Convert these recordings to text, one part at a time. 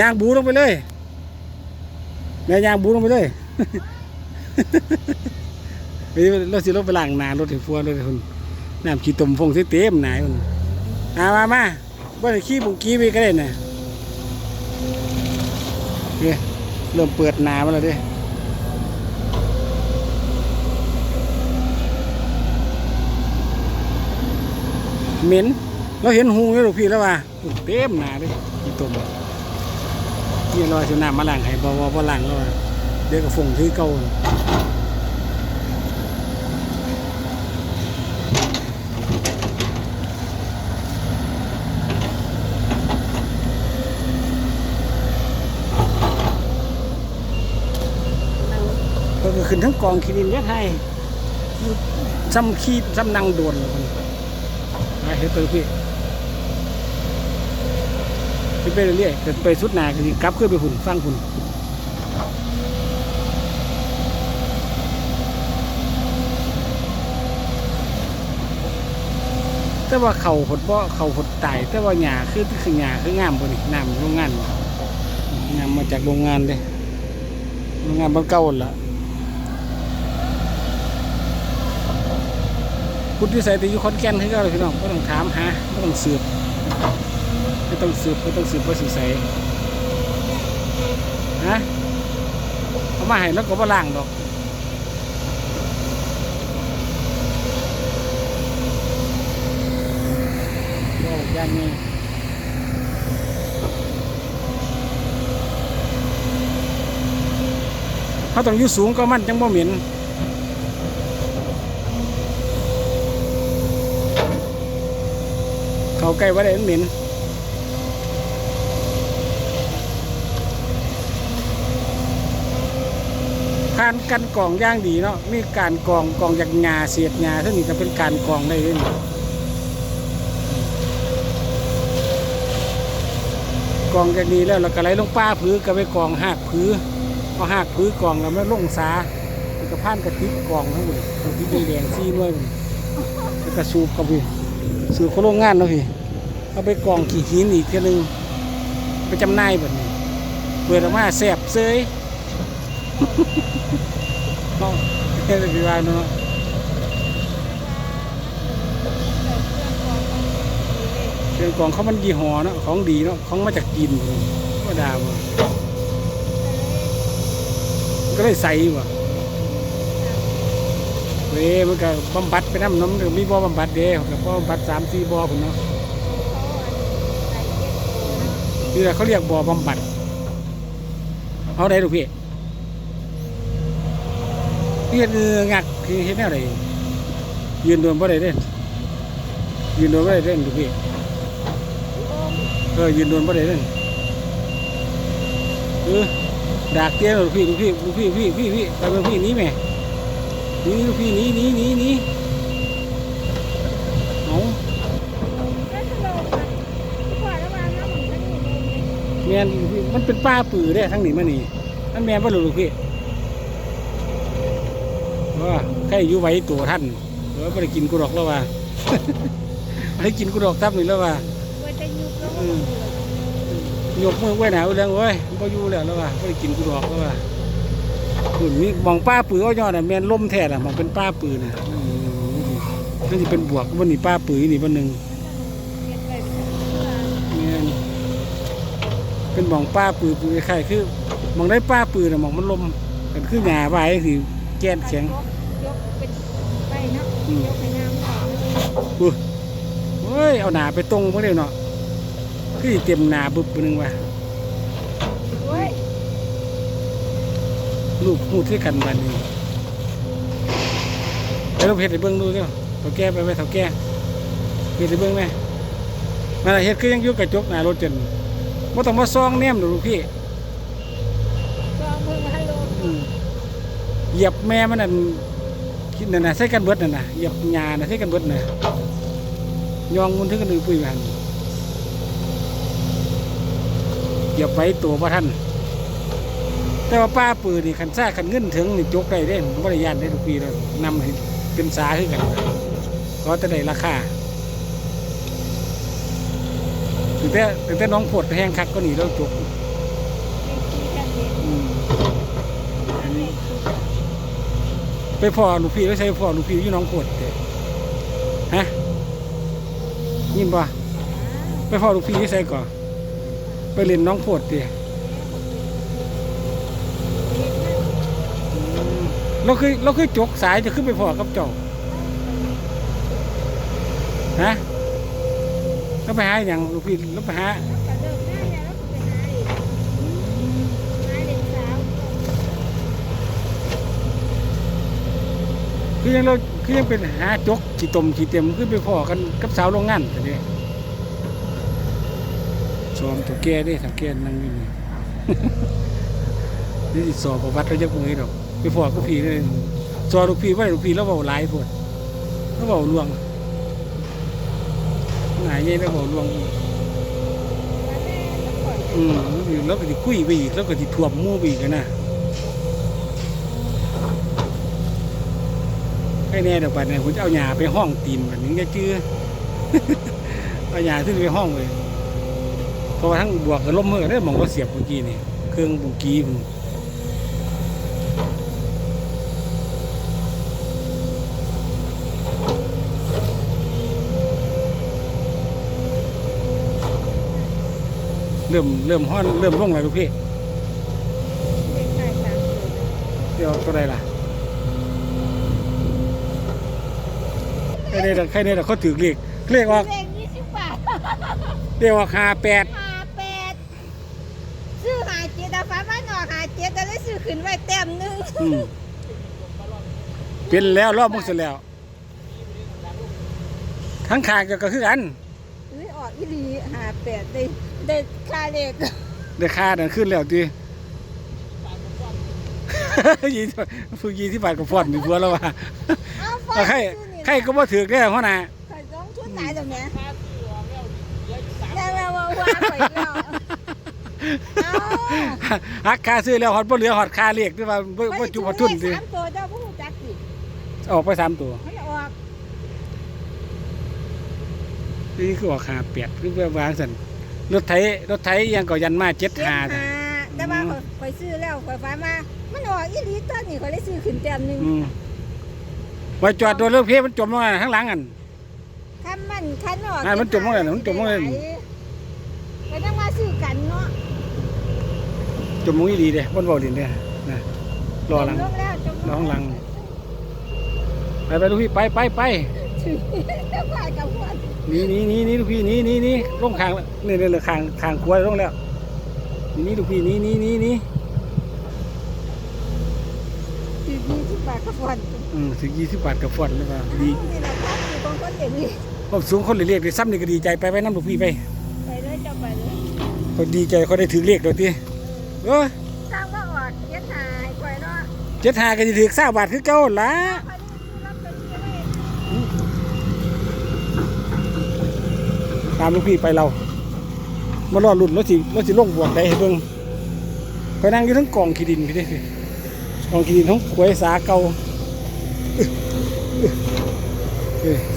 ยางบูลงไปเลยแม่ยางบูลงไปเลยราสิลงไปล้างนารถถึงฟัวรถให้คุณน้ำขี้ตมฟงสิเต็มหนายคุณมามามาบ่ได้ขี้บุงกี้ไปก็ได้น่ะเนี่ยเริ่มเปิดหนามาแล้วด้เหม็นเราเห็นหูแล้วลูกพี่แล้วว่าเต็มหนาเลยขี้ตม นี่เราจะน้ำมาล้างให้บ่บ่บ่ล้างแล้วเดี๋ยวก็ฟงที่เก่าก็คือขึ้นทั้งกองขีดินยัดให้ซ้ำขี้ซ้ำนังโดนเลยมันไปเฮ็ดไปพี่ ไปไปเรื่อยๆไปสุดหนาก็สิกลับขึ้นไปหุ่นฟังหุ่นแต่ว่าเขาหดบ่เขาหดตายแต่ว่าหญ้าคือคือหญ้าคืองามบนน้ำโรงงานงามมาจากโรงงานเลยโรงงานบ้านเก่าละพุทธิสัยต่อยู่ขอนแก่นคือเก็พี่น้องไม่ต้องถามหาไม่ต้องสืบ ไม่ต้องสืบไม่ต้องสืบว่าสิใสฮะเอามาให้แล้วก็บ่ล้างดอกโอ้ย่านนี้เขาต้องอยู่สูงก็มันจังบ่เหม็นเขาใกล้ว่าได้มันเหม็น ผ่านกันกองอย่างดีเนาะมีการกองกองจากงาเสียดงาเท่านี้ก็เป็นการกองได้เลยนี่กองจากนี้แล้วเราก็ไหลลงป้าพื้ก็ไปกองหากพื้นพอหักพื้นกล่องแล้วไม่ลงสามันก็พันกระติกกล่องทั้งหมดกระติกแดงซี่ด้วยแล้วก็สูบกับพี่สูบเขาโรงงานเนาะพี่เอาไปกล่องขี่หินอีกทีนึงไปจำหน่ายแบบนี้เปิดออกมาแสบเซย เนาะแค่พี่ว่าเนาะเครื่องกล่องเขามันยี่ห้อเนาะของดีเนาะของมาจากจีนก็ดาบ่มันก็เลยใส่ว่ะเว้ยมันก็บำบัดไปน้ำน้ำก็มีบ่อบำบัดเด้กับบ่บำบัดสามสี่บ่อผมเนาะนี่แหละเขาเรียกบ่อบำบัดเอาได้ลูกพี่ เรียนเอองักคือเห็นแนวไหนยืนโดนบ่ได้เด่นยืนโดนบ่ได้เด่นลูกพี่เออยืนโดนบ่ได้เด่นเออดากเตี้ยลูพี่ลูพี่ลูพี่พี่พี่พี่ไปเป็นพี่นี้แม่นี่ลูพี่นี้นี้นี้นี้เอาแมนมันเป็นป้าปือได้ทั้งนี้มานี่มันแมนป่ะลูกพี่ ว่าใครอยู่ไว้ตัวท่านเออไม่ได้กินกูดอกแล้วว่าไม่ได้กินกูดอกทับนี่แล้วว่ายกมือไว้หนาวเรื่องเว้ยบ่อยู่แล้วแล้วว่าบ่ได้กินกูดอกแล้วว่าคุณมีมองป้าปือเอายอดน่ะแม่นล่มแท้น่ะมองเป็นป้าปือน่ะอืมนั่นสิเป็นบวกบ่นี่ป้าปือนี่บ่หนึงแม่นเป็นมองป้าปือปือคล้ายๆคือมองได้ป้าปือน่ะมองมันลมกันคือหญ้าไว้สิแก้นแข็ง เฮ้ย เอาหนาไปตรงบ่ได้เนาะคือสิเต็มหนาบึบไปหนึงว่ะลูกพูดที่กันบัดนี้ไปลองเฮ็ดให้เบิ่งดูเด้อเฒ่าแก่ไปไปเฒ่าแก่เฮ็ดให้เบิ่งแม่นั่นล่ะเฮ็ดคือยังอยู่กระจกหน้ารถจนบ่ต้องมาซองแนมดอกลูกพี่อืมเหยียบแม่มันนั่น คิดนั่นนะใส่กันเบิดนั่นนะเหยียบหญ้าน่ะใส่กันเบิดน่ะยองมุนถึงกันนึงปุ้ยหันเหยียบไว้ตัวบ่ทันแต่ว่าป้าปืนนี่ขันซ่าขันเงินถึงนี่จกได้เด้ผมก็ได้ยานได้ทุกปีแล้วนำให้เป็นสาขึ้นกันก็จะได้ราคาถึงแต่ถึงแต่น้องปวดแห้งคักก็หนีแล้วจก ไปพ่อลูกพี่ไม่ใช่พ่อลูกพี่อยู่น้องโพดเด้ฮะยินบ่ไปพ่อลูกพี่ที่ใส่ก่อนไปเล่นน้องโพดเด้เราคือเราคือจกสายจะขึ้นไปพ่อกับเจ้าฮะก็ไปหาอย่างลูกพี่แล้วไปหา ก็เลิกได้แล้วแล้วก็ไปหาอีกหาเด็กสาว คือยังเราคือยังเป็นหาจกขีตมขีเต็มขึ้นไปพอกันกับสาวโรงงานแต่เนี่ยสอมตัวแก่ได้สังเกตนั่งอยู่นี่นี่สอบประวัติเราจะมือดอกไปพ่อก็พี่เลยสอนลูกพี่ไว้ลูกพี่แล้วเบาหลายพวดแล้วเบาลวงหายเย่แล้วเบาลวงอีกว่าแม่ต้องก่อนอืมแล้วก็ติคุยไปอีกแล้วก็ติท่วมมู่ไปอีกนะ ให้แน่เดี๋ยวปัดเนี่ยผมจะเอาหญ้าไปห้องตีนแบบนี้จะจื้อเอาหญ้าขึ้นไปห้องเลยเพราะว่าทั้งบวกกับล้มมือได้มองว่าเสียบเมื่อกี้นี่เครื่องบุกี้พุ่นเริ่มเริ่มห้อนเริ่มร่งแล้วลูกพี่เด็กชายสามคนเดี๋ยวตัวใดล่ะ ครเนี่ยใครเนี่ยเขาถือเลขเลขออกเลขยี่สิบบาทเลขออกห้าแปดห้าแปดซื้อหาเจ็ดแต่ฟ้าบ้านนอกหาเจ็ดแต่ได้ซื้อขึ้นไว้เต็มหนึงอืมเป็นแล้วรอบมึงเสร็จแล้วทั้งขางก็คือกันเฮ้ยออกอีหลีหาแปดได้ได้ค่าเลขได้ค่านั่นขึ้นแล้วตียี่สิบฟูยี่ที่บาทกับฟอนมีผัวแล้วว่ะเอาฟเอาใคร ใครก็บ่ถือได้หัวหน้าใครต้องชุดตายตรงเนี้ยแล้วแล้วว่าว่าไปแล้วเอา หักค่าซื้อแล้วฮอดบ่เหลือฮอดค่าเรียกที่ว่าบ่บ่จุบบ่ทุนสิสิสามตัวเจ้าผู้จักสิออกไปสามตัวมันออกนี่คือออกหาเปียดคือว่าวางสันรถไถรถไถยังก็ยันมาเจ็ดเจ็ดหาหาแต่ว่าข่อยข่อยซื้อแล้วข่อยฟ้ามามันออกอีหลีตอนนี้ข่อยได้ซื้อขึ้นเต็มหนึง อืม ไว้จอดตัวเรือเพมันจมลงมาข้างหลังอัน คันมันคันออกอ่ามันจมลงเลยมันจมลงเลยก็ต้องมาซื้อกันเนาะจมลงอีดีเด้บนบ่อดินเด้นะรอหลัง จมลงแล้วจมรอข้างหลัง ไปไปลูกพี่ไปไปไปถึงแล้วไปกับหัวหนี่นี่นี่นี่ลูกพี่หนี่นี่นี่ลงคางแล้วนี่นี่เลยคางคางขวาลงแล้วนี่นี่ลูกพี่หนี่นี่นี่นี่ ถึงยี่สิบบาทกับหัวอืมถึงยี่สิบบาทกับฟอนแล้วก็ดีนี่แหละครับคือบางคนอย่างนี้ความสูงคนเรียกได้ซ้ำนี่ก็ดีใจไปไปน้ำลูกพี่ไปไปเลยจะไปเลยเขาดีใจเขาได้ถือเลขเดี๋ยวทีเออสร้างว่าออกเย็ดหายข่อยเนาะเจ็ดหาก็จะถือเศร้าบาทคือเก่าละข่อยได้รับเป็นเงินตามลูกพี่ไปเรามารอรุ่นรถสิรถสิลงบวกได้ให้เบิ่งไปนั่งอยู่ทั้งกองขี้ดินพี่เด้ กองขี้ดินทั้งขวยสาเก่า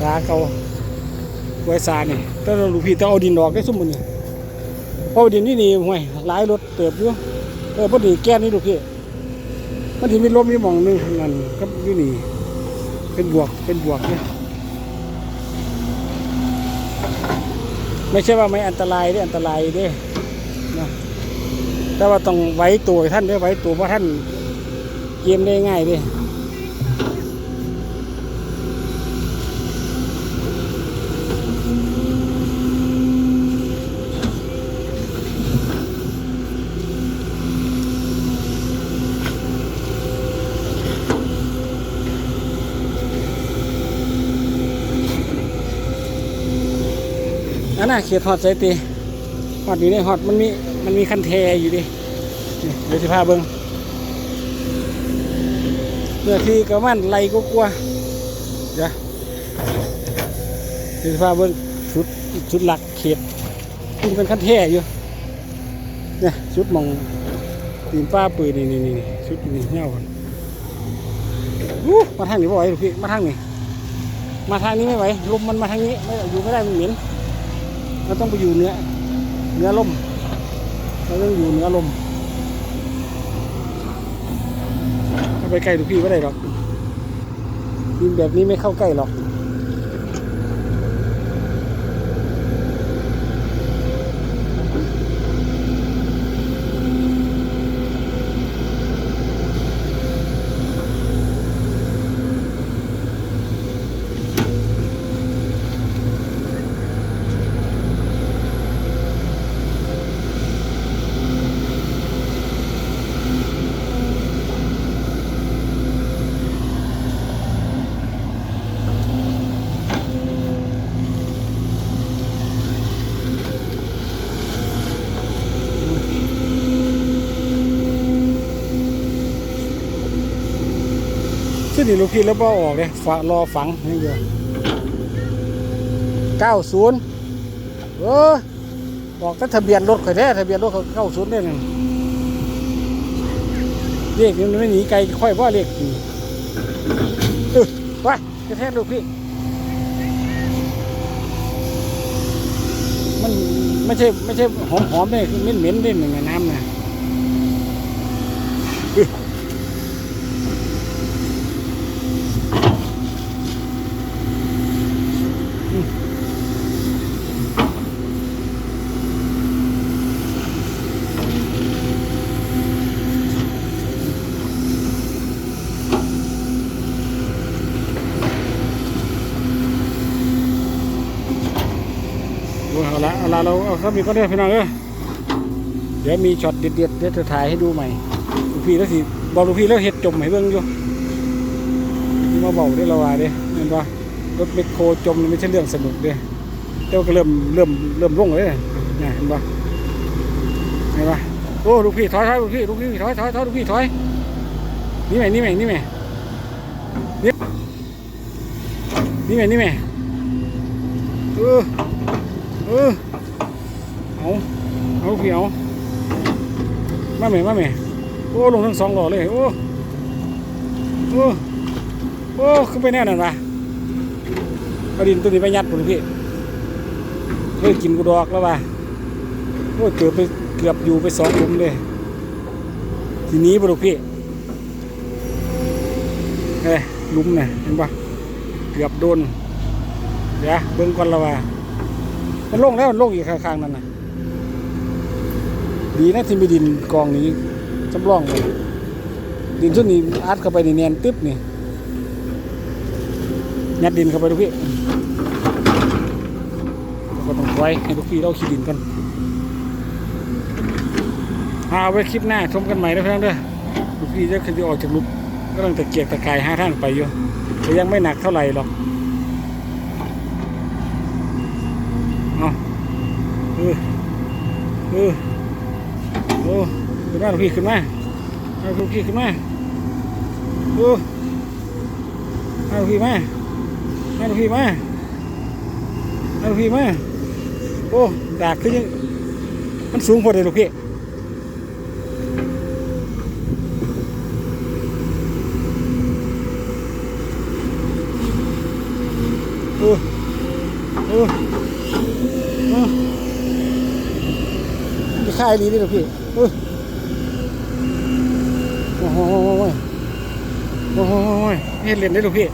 สาเก่าขวยสาเนี่แต่เราลูกพี่ต้องเอาดินออกได้สมมุตินี่เพราะดินนี่นี่ห่วยหลายรถเติบอยู่เออพอดีแก้นี่ลูกพี่มันที่มีลมมีหมองหนึงนั่นก็อยู่นี่เป็นบวกเป็นบวกเนี่ยไม่ใช่ว่าไม่อันตรายเด้อันตรายเด้นะแต่ว่าต้องไว้ตัวท่านเด้ไว้ตัวเพราะท่าน เกมได้ง่ายด้อันน่ะเขียดฮอดใส่ตีฮอดอยู่ในี่ฮอดมันมี มันมีคันเทอยู่ดิเดี๋ยวสิพาเบิ่ง นื้อที่ก็มันไหลก็กลัวเดี๋ยวเดี๋ยวสิพาเบิ่งชุดชุดหลักเขตมันเป็นคันเทอยู่เนี่ยชุดมองตีนป้าปืนนี่นี่นี่ชุดนี่เงี้ยวกันอู้มาทางนี้บ่ไหวหรอกพี่มาทางนี้มาทางนี้ไม่ไหวลมมันมาทางนี้ไม่อยู่ไม่ได้มันเหม็นเราต้องไปอยู่เนื้อเนื้อลมเราต้องอยู่เนื้อลม ไปใกล้ลูกพี่ไม่ได้หรอกยิงแบบนี้ไม่เข้าใกล้หรอก ซึ่งนี่ลูกพี่แล้วบ่ออกเลยฝารอฝังนี่เดียวเก้าศูนย์เออบอกถ้าทะเบียนรถข่อยแท้ทะเบียนรถเขาเก้าศูนย์เนี่ยนั่นเลขนี่มันไม่หนีไกลค่อยว่าเลขนี่เออไปกระแทกลูกพี่มันไม่ใช่ไม่ใช่หอมหอมๆเนี่ยเหม็นเหม็นๆเด่นหนึ่งน้ำนะอื้ออืมโอ้ยเอา ละเอาเราเอาครับมีก็ได้พี่น้องเอ้ยเดี๋ยวมีช็อตเด็ดๆเดี๋ยวจะถ่ายให้ดูใหม่ลูกพี่แล้วสิบอกลูกพี่แล้วเห็ดจมให้เบิ่งอยู่มาบอกได้อเราว่าเด้เห็นปะรถเมคโครจมไม่ใช่เรื่องสนุกเด้แต่ว่าก็เริ่มเริ่มเริ่มลงเลยเนี่ยเห็นปะเห็นปะโอ้ลูกพี่ถอยถอยลูกพี่ลูกพี่ถอยถอยถอยลูกพี่ถอยนี่ไหมนี่ไหมนี่ไหมนี่นี่ไหมนี่ไหมเออเออ เอาเอาลูกพี่เอามาแม่มาแม่โอ้ลงทั้งสองหล่อเลย โอ้โอ้โอ้ขึ้นไปแน่นอนวะเอาดินตัวนี้ไปยัดผมพี่เฮ้ยกินกูดอกแล้ววะโอ้เกือบไปเกือบอยู่ไปสองลุมเลยทีนี้บุรุพี่เอ้ลุมน่ะเห็นปะเกือบโดนเดี๋ยวเบิ่งก่อนและว่ามันโล่งแล้วมันโล่งอีกข้างๆนั่นนะ ดีนะที่มีดินกองนี้จำลองเลยดินชุดนี้อัดเข้าไปในเนียนตึ๊บนี่ยัดดินเข้าไปดูพี่แล้วก็ต้องไว้ให้ลูกพี่เราขี้ดินกันเอาไว้คลิปหน้าชมกันใหม่นะเพื่อนเด้อลูกพี่จะขึ้นจะออกจากลุกก็ต้องตะเกียกตะกายห้าท่างไปอยู่แต่ยังไม่หนักเท่าไหร่หรอก เอาเออเออโอ้ขึ้น มาลูกพี่ขึ้นมาเอาลูกพี่ขึ้นมาโอ้เอาลูกพี่มาเอาลูกพี่มาเอาลูกพี่มาโอ้ดากขึ้นยังมันสูงพอดีลูกพี่โอ้โอ้จะค่ายดีด้วยเหรอพี่โอ้ โอ้โหโอ้โหเฮ็ดเล่นได้หรอพี่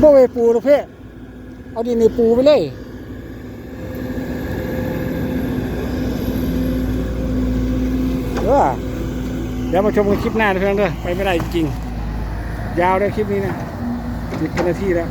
บ่ไปปูหรอกพี่เอาดินในปูไปเลยเออเดี๋ยวมาชมกันคลิปหน้าเพื่อนเด้อไปไม่ได้จริงๆยาวเลยคลิปนี้นะสิบนาทีแล้ว